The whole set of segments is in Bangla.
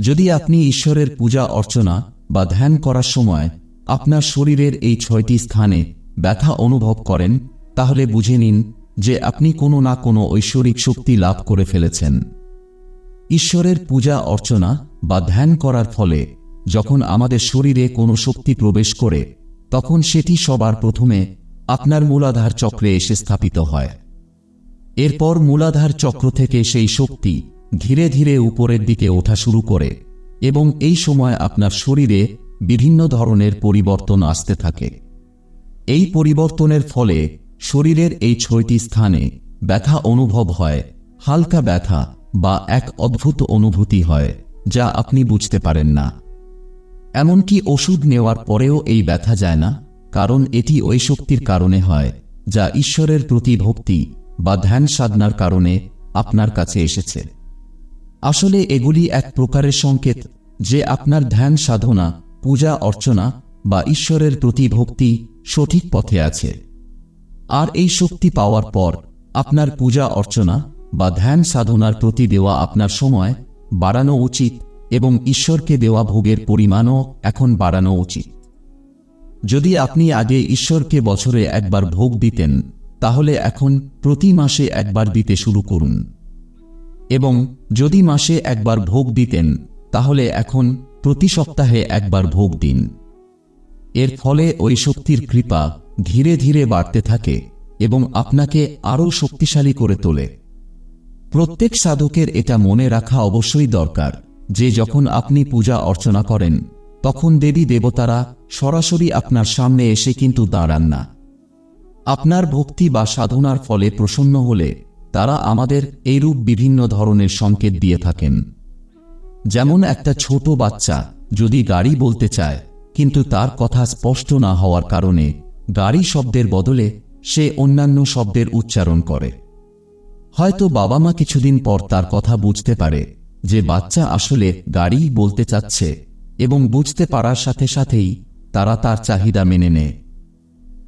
যদি আপনি ঈশ্বরের পূজা অর্চনা বা ধ্যান করার সময় আপনার শরীরের এই ছয়টি স্থানে ব্যথা অনুভব করেন, তাহলে বুঝে নিন যে আপনি কোনো না কোনো ঐশ্বরিক শক্তি লাভ করে ফেলেছেন। ঈশ্বরের পূজা অর্চনা বা ধ্যান করার ফলে যখন আমাদের শরীরে কোনো শক্তি প্রবেশ করে, তখন সেটি সবার প্রথমে আপনার মূলাধার চক্রে এসে স্থাপিত হয়। এরপর মূলাধার চক্র থেকে সেই শক্তি ধীরে ধীরে উপরের দিকে ওঠা শুরু করে এবং এই সময় আপনার শরীরে বিভিন্ন ধরনের পরিবর্তন আসতে থাকে। এই পরিবর্তনের ফলে শরীরের এই ছয়টি স্থানে ব্যথা অনুভব হয়, হালকা ব্যথা বা এক অদ্ভুত অনুভূতি হয়, যা আপনি বুঝতে পারেন না। এমনকি ওষুধ নেওয়ার পরেও এই ব্যথা যায় না, কারণ এটি ওই শক্তির কারণে হয়, যা ঈশ্বরের প্রতি ভক্তি বা ধ্যান সাধনার কারণে আপনার কাছে এসেছে। আসলে এগুলি এক প্রকারের সংকেত, যে আপনার ধ্যান সাধনা, পূজা অর্চনা বা ঈশ্বরের প্রতি ভক্তি সঠিক পথে আছে। আর এই শক্তি পাওয়ার পর, আপনার পূজা অর্চনা বা ধ্যান সাধনার প্রতি দেওয়া আপনার সময় বাড়ানো উচিত এবং ঈশ্বরকে দেওয়া ভোগের পরিমাণও এখন বাড়ানো উচিত। যদি আপনি আগে ঈশ্বরকে বছরে একবার ভোগ দিতেন, তাহলে এখন প্রতি মাসে একবার দিতে শুরু করুন। এবং যদি মাসে একবার ভোগ দিতেন, তাহলে এখন প্রতি সপ্তাহে একবার ভোগ দিন। এর ফলে ওই শক্তির কৃপা ধীরে ধীরে বাড়তে থাকে এবং আপনাকে আরও শক্তিশালী করে তোলে। প্রত্যেক সাধকের এটা মনে রাখা অবশ্যই দরকার যে যখন আপনি পূজা অর্চনা করেন, তখন দেবী দেবতারা সরাসরি আপনার সামনে এসে কিন্তু দাঁড়ান না। আপনার ভক্তি বা সাধনার ফলে প্রসন্ন হলে তারা আমাদের এইরূপ বিভিন্ন ধরনের সংকেত দিয়ে থাকেন। যেমন একটা ছোট বাচ্চা যদি গাড়ি বলতে চায়, কিন্তু তার কথা স্পষ্ট না হওয়ার কারণে গাড়ি শব্দের বদলে সে অন্যান্য শব্দের উচ্চারণ করে। হয়তো বাবা মা কিছুদিন পর তার কথা বুঝতে পারে যে বাচ্চা আসলে গাড়ি বলতে চাচ্ছে এবং বুঝতে পারার সাথে সাথেই তারা তার চাহিদা মেনে নেয়।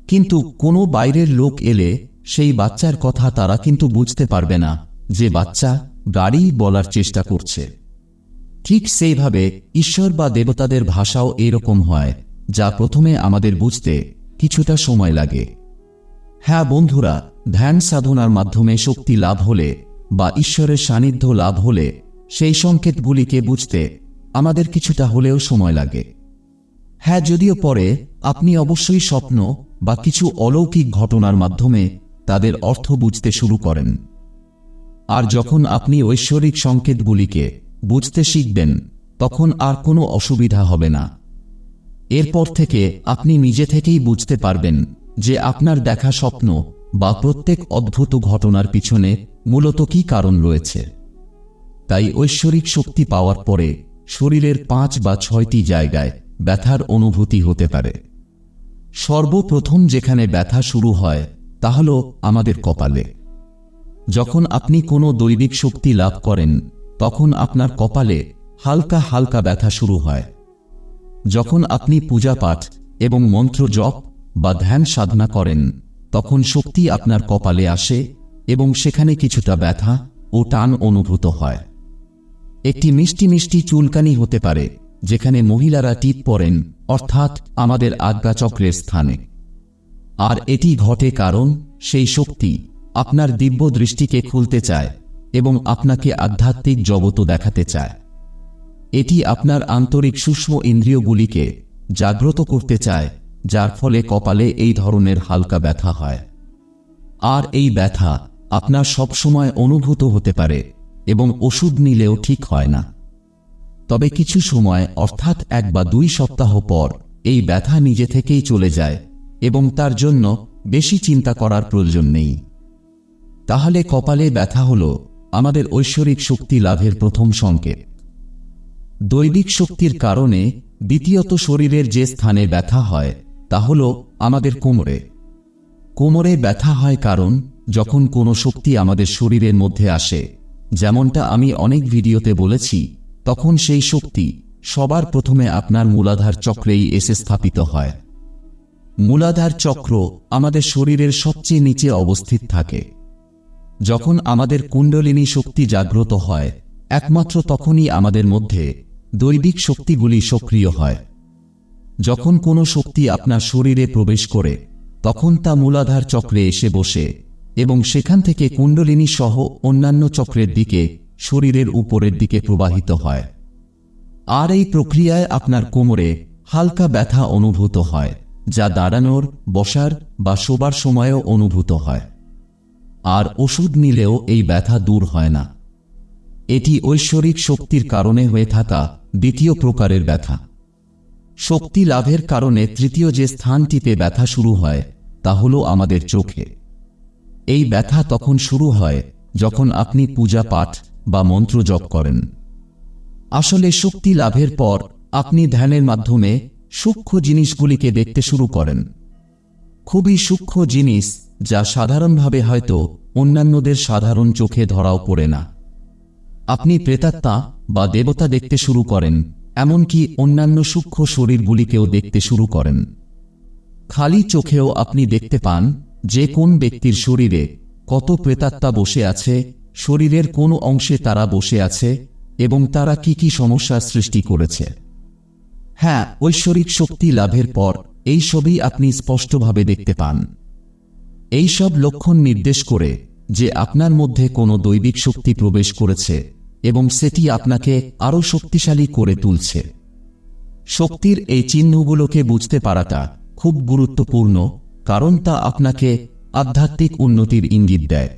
কিন্তু কোনো বাইরের লোক এলে সেই বাচ্চার কথা তারা কিন্তু বুঝতে পারবে না, যে বাচ্চা গাড়ি বলার চেষ্টা করছে। ঠিক সেইভাবে ঈশ্বর বা দেবতাদের ভাষাও এরকম হয়, যা প্রথমে আমাদের বুঝতে কিছুটা সময় লাগে। হ্যাঁ বন্ধুরা, ধ্যান সাধনার মাধ্যমে শক্তি লাভ হলে বা ঈশ্বরের সান্নিধ্য লাভ হলে সেই সংকেতগুলিকে বুঝতে আমাদের কিছুটা হলেও সময় লাগে। হ্যাঁ যদিও পরে আপনি অবশ্যই স্বপ্ন বা কিছু অলৌকিক ঘটনার মাধ্যমে তাদের অর্থ বুঝতে শুরু করেন। আর যখন আপনি ঐশ্বরিক সংকেতগুলিকে বুঝতে শিখবেন, তখন আর কোনো অসুবিধা হবে না। এরপর থেকে আপনি নিজে থেকেই বুঝতে পারবেন যে আপনার দেখা স্বপ্ন বা প্রত্যেক অদ্ভুত ঘটনার পিছনে মূলত কী কারণ রয়েছে। তাই ঐশ্বরিক শক্তি পাওয়ার পরে শরীরের পাঁচ বা ছয়টি জায়গায় ব্যথার অনুভূতি হতে পারে। সর্বপ্রথম যেখানে ব্যথা শুরু হয় তা হল আমাদের কপালে। যখন আপনি কোনো দৈবিক শক্তি লাভ করেন, তখন আপনার কপালে হালকা হালকা ব্যথা শুরু হয়। যখন আপনি পূজা পাঠ এবং মন্ত্র জপ বা ধ্যান সাধনা করেন, তখন শক্তি আপনার কপালে আসে এবং সেখানে কিছুটা ব্যথা ও টান অনুভূত হয়। একটি মিষ্টি মিষ্টি চুলকানি হতে পারে, যেখানে মহিলারা টিপ পরেন, অর্থাৎ আমাদের আজ্ঞাচক্রের স্থানে। আর এটি ঘটে কারণ, সেই শক্তি আপনার দিব্য দৃষ্টিকে খুলতে চায় এবং আপনাকে আধ্যাত্মিক জগত দেখাতে চায়। এটি আপনার আন্তরিক সূক্ষ্ম ইন্দ্রিয়গুলিকে জাগ্রত করতে চায়, যার ফলে কপালে এই ধরনের হালকা ব্যথা হয়। আর এই ব্যথা আপনার সবসময় অনুভূত হতে পারে এবং ওষুধ নিলেও ঠিক হয় না। তবে কিছু সময়, অর্থাৎ এক বা দুই সপ্তাহ পর, এই ব্যথা নিজে থেকেই চলে যায় এবং তার জন্য বেশি চিন্তা করার প্রয়োজন নেই। তাহলে কপালে ব্যথা হল আমাদের ঐশ্বরিক শক্তি লাভের প্রথম সংকেত। দৈবিক শক্তির কারণে দ্বিতীয়ত শরীরের যে স্থানে ব্যথা হয়, তা হল আমাদের কোমরে। কোমরে ব্যথা হয় কারণ যখন কোনো শক্তি আমাদের শরীরের মধ্যে আসে, যেমনটা আমি অনেক ভিডিওতে বলেছি, তখন সেই শক্তি সবার প্রথমে আপনার মূলাধার চক্রেই এসে স্থাপিত হয়। মূলাধার চক্র আমাদের শরীরের সবচেয়ে নিচে অবস্থিত থাকে। যখন আমাদের কুণ্ডলিনী শক্তি জাগ্রত হয়, একমাত্র তখনই আমাদের মধ্যে দৈবিক শক্তিগুলি সক্রিয় হয়। যখন কোনো শক্তি আপনার শরীরে প্রবেশ করে, তখন তা মূলাধার চক্রে এসে বসে এবং সেখান থেকে কুণ্ডলিনী সহ অন্যান্য চক্রের দিকে, শরীরের উপরের দিকে প্রবাহিত হয়। আর এই প্রক্রিয়ায় আপনার কোমরে হালকা ব্যথা অনুভূত হয়। যা দাঁড়ানোর, বসার বা শোবার সময়েও অনুভূত হয়। আর ওষুধ নিলেও এই ব্যথা দূর হয় না। এটি ঐশ্বরিক শক্তির কারণে হয়ে থাকা দ্বিতীয় প্রকারের ব্যথা। শক্তি লাভের কারণে তৃতীয় যে স্থানটিতে ব্যথা শুরু হয়, তা হল আমাদের চোখে। এই ব্যথা তখন শুরু হয় যখন আপনি পূজা পাঠ বা মন্ত্র জপ করেন। আসলে শক্তি লাভের পর আপনি ধ্যানের মাধ্যমে সূক্ষ্ম জিনিসগুলিকে দেখতে শুরু করেন। খুবই সূক্ষ্ম জিনিস যা সাধারণভাবে হয়তো অন্যান্যদের সাধারণ চোখে ধরাও পড়ে না। আপনি প্রেতাত্মা বা দেবতা দেখতে শুরু করেন, এমনকি অন্যান্য সূক্ষ্ম শরীরগুলিকেও দেখতে শুরু করেন। খালি চোখেও আপনি দেখতে পান যে কোন ব্যক্তির শরীরে কত প্রেতাত্মা বসে আছে, শরীরের কোন অংশে তারা বসে আছে, এবং তারা কি কি সমস্যার সৃষ্টি করেছে। হ্যাঁ ঐশ্বরিক শক্তি লাভের পর, এই সবই আপনি স্পষ্টভাবে দেখতে পান। এই সব লক্ষণ নির্দেশ করে যে আপনার মধ্যে কোনো দৈবিক শক্তি প্রবেশ করেছে এবং সেটি আপনাকে আরও শক্তিশালী করে তুলছে। শক্তির এই চিহ্নগুলোকে বুঝতে পারাটা খুব গুরুত্বপূর্ণ, কারণ তা আপনাকে আধ্যাত্মিক উন্নতির ইঙ্গিত দেয়।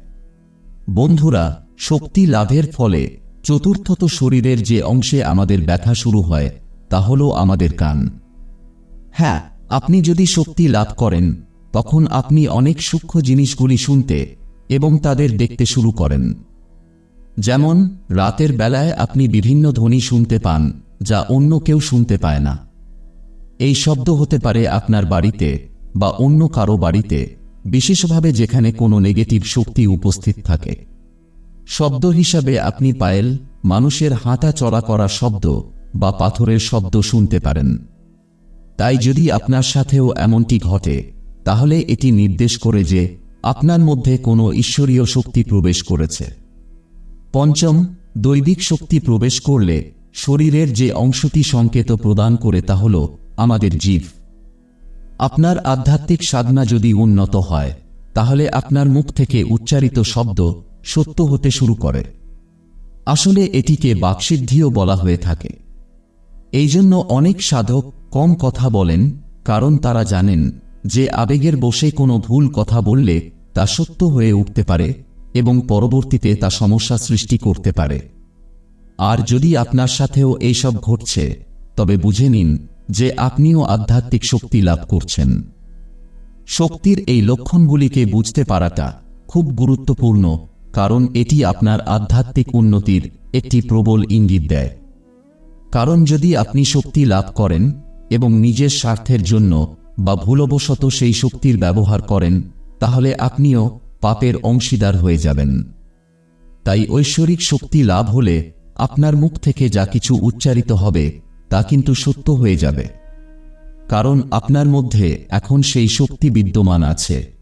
বন্ধুরা, শক্তি লাভের ফলে চতুর্থত শরীরের যে অংশে আমাদের ব্যথা শুরু হয় তা হল আমাদের কান। হ্যাঁ আপনি যদি শক্তি লাভ করেন, তখন আপনি অনেক সূক্ষ্ম জিনিসগুলি শুনতে এবং তাদের দেখতে শুরু করেন। যেমন, রাতের বেলায় আপনি বিভিন্ন ধ্বনি শুনতে পান, যা অন্য কেউ শুনতে পায় না। এই শব্দ হতে পারে আপনার বাড়িতে বা অন্য কারও বাড়িতে, বিশেষভাবে যেখানে কোনো নেগেটিভ শক্তি উপস্থিত থাকে। শব্দ হিসাবে আপনি পায়েল, মানুষের হাঁটা চড়া করা শব্দ বা পাথরের শব্দ শুনতে পারেন। তাই যদি আপনার সাথেও এমনটি ঘটে, তাহলে এটি নির্দেশ করে যে আপনার মধ্যে কোনো ঈশ্বরীয় শক্তি প্রবেশ করেছে। পঞ্চম, দৈবিক শক্তি প্রবেশ করলে শরীরের যে অংশটি সংকেত প্রদান করে তা হল আমাদের জীব। আপনার আধ্যাত্মিক সাধনা যদি উন্নত হয়, তাহলে আপনার মুখ থেকে উচ্চারিত শব্দ সত্য হতে শুরু করে। আসলে এটিকে বাকসিদ্ধিও বলা হয়ে থাকে। এই জন্য অনেক সাধক কম কথা বলেন, কারণ তারা জানেন যে আবেগের বসে কোনো ভুল কথা বললে তা সত্য হয়ে উঠতে পারে এবং পরবর্তীতে তা সমস্যা সৃষ্টি করতে পারে। আর যদি আপনার সাথেও এইসব ঘটছে, তবে বুঝে নিন যে আপনিও আধ্যাত্মিক শক্তি লাভ করছেন। শক্তির এই লক্ষণগুলিকে বুঝতে পারাটা খুব গুরুত্বপূর্ণ, কারণ এটি আপনার আধ্যাত্মিক উন্নতির একটি প্রবল ইঙ্গিত দেয়। কারণ যদি আপনি শক্তি লাভ করেন এবং নিজের স্বার্থের জন্য বা ভুলবশত সেই শক্তির ব্যবহার করেন, তাহলে আপনিও পাপের অংশীদার হয়ে যাবেন। তাই ঐশ্বরিক শক্তি লাভ হলে আপনার মুখ থেকে যা কিছু উচ্চারিত হবে, তা কিন্তু সত্য হয়ে যাবে। কারণ আপনার মধ্যে এখন সেই শক্তি বিদ্যমান আছে।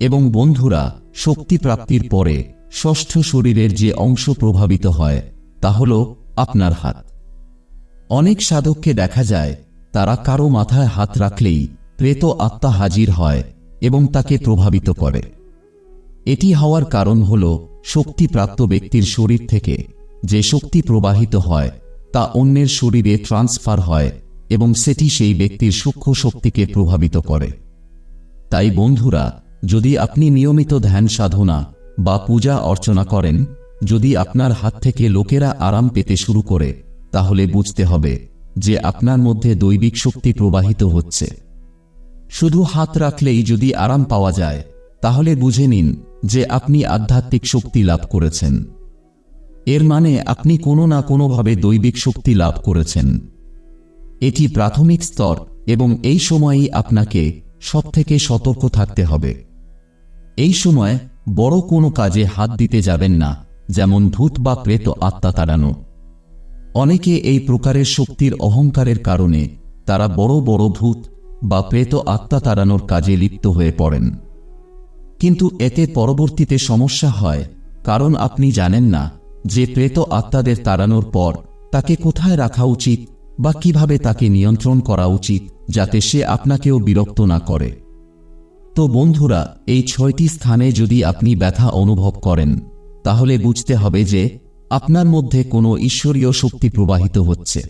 এবং বন্ধুরা, শক্তি প্রাপ্তির পরে ষষ্ঠ শরীরের যে অংশ প্রভাবিত হয়, তা হল আপনার হাত। অনেক সাধককে দেখা যায়, তারা কারও মাথায় হাত রাখলেই প্রেত আত্মা হাজির হয় এবং তাকে প্রভাবিত করে। এটি হওয়ার কারণ হল শক্তিপ্রাপ্ত ব্যক্তির শরীর থেকে যে শক্তি প্রবাহিত হয়, তা অন্যের শরীরে ট্রান্সফার হয় এবং সেটি সেই ব্যক্তির সূক্ষ্ম শক্তিকে প্রভাবিত করে। তাই বন্ধুরা, যদি আপনি নিয়মিত ধ্যান সাধনা বা পূজা অর্চনা করেন, যদি আপনার হাত থেকে লোকেরা আরাম পেতে শুরু করে তাহলে বুঝতে হবে যে আপনার মধ্যে দৈবিক শক্তি প্রবাহিত হচ্ছে। শুধু হাত রাখলেই যদি আরাম পাওয়া যায়, তাহলে বুঝে নিন যে আপনি আধ্যাত্মিক শক্তি লাভ করেছেন। এর মানে আপনি কোনো না কোনোভাবে দৈবিক শক্তি লাভ করেছেন। এটি প্রাথমিক স্তর এবং এই সময়েই আপনাকে সবথেকে সতর্ক থাকতে হবে। এই সময় বড় কোনো কাজে হাত দিতে যাবেন না, যেমন ভূত বা প্রেত আত্মা তাড়ানো। অনেকে এই প্রকারের শক্তির অহংকারের কারণে তারা বড় বড় ভূত বা প্রেত আত্মা তাড়ানোর কাজে লিপ্ত হয়ে পড়েন। কিন্তু এতে পরবর্তীতে সমস্যা হয়, কারণ আপনি জানেন না যে প্রেত আত্মাদের তাড়ানোর পর তাকে কোথায় রাখা উচিত বা কীভাবে তাকে নিয়ন্ত্রণ করা উচিত যাতে সে আপনাকেও বিরক্ত না করে। তো বন্ধুরা, এই ছয়টি স্থানে যদি আপনি ব্যথা অনুভব করেন, তাহলে বুঝতে হবে যে আপনার মধ্যে কোনো ঈশ্বরীয় শক্তি প্রবাহিত হচ্ছে।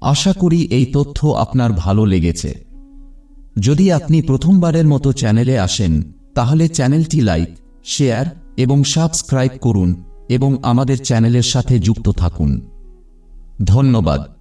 আশা করি এই তথ্য আপনার ভালো লেগেছে। যদি আপনি প্রথমবারের মতো চ্যানেলে আসেন, তাহলে চ্যানেলটি লাইক, শেয়ার এবং সাবস্ক্রাইব করুন এবং আমাদের চ্যানেলের সাথে যুক্ত থাকুন। ধন্যবাদ।